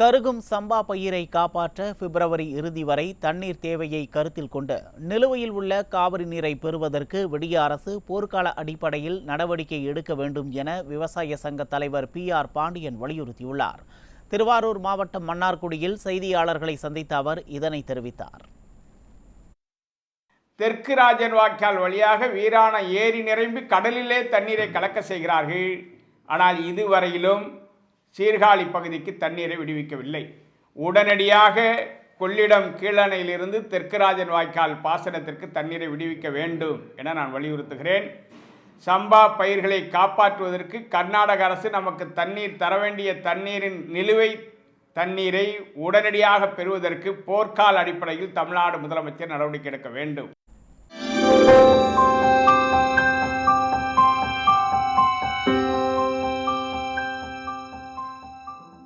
கருகும் சம்பா பயிரை காப்பாற்ற பிப்ரவரி இறுதி வரை தண்ணீர் தேவையை கருத்தில் கொண்டு நிலுவையில் உள்ள காவிரி நீரை பெறுவதற்கு விடிய அரசு போர்க்கால அடிப்படையில் நடவடிக்கை எடுக்க வேண்டும் என விவசாய சங்க தலைவர் பி ஆர் பாண்டியன் வலியுறுத்தியுள்ளார். திருவாரூர் மாவட்டம் மன்னார்குடியில் செய்தியாளர்களை சந்தித்த அவர் இதனை தெரிவித்தார். தெற்கு ராஜன் வாய்க்கால் வழியாக வீரான ஏரி நிரம்பி கடலிலே தண்ணீரை கலக்க செய்கிறார்கள். ஆனால் இதுவரையிலும் சீர்காழி பகுதிக்கு தண்ணீரை விடுவிக்கவில்லை. உடனடியாக கொள்ளிடம் கீழணையிலிருந்து தெற்கு ராஜன் வாய்க்கால் பாசனத்திற்கு தண்ணீரை விடுவிக்க வேண்டும் என நான் வலியுறுத்துகிறேன். சம்பா பயிர்களை காப்பாற்றுவதற்கு கர்நாடக அரசு நமக்கு தண்ணீர் தர வேண்டிய தண்ணீரின் நிலுவை தண்ணீரை உடனடியாக பெறுவதற்கு போர்க்கால அடிப்படையில் தமிழ்நாடு முதலமைச்சர் நடவடிக்கை எடுக்க வேண்டும்.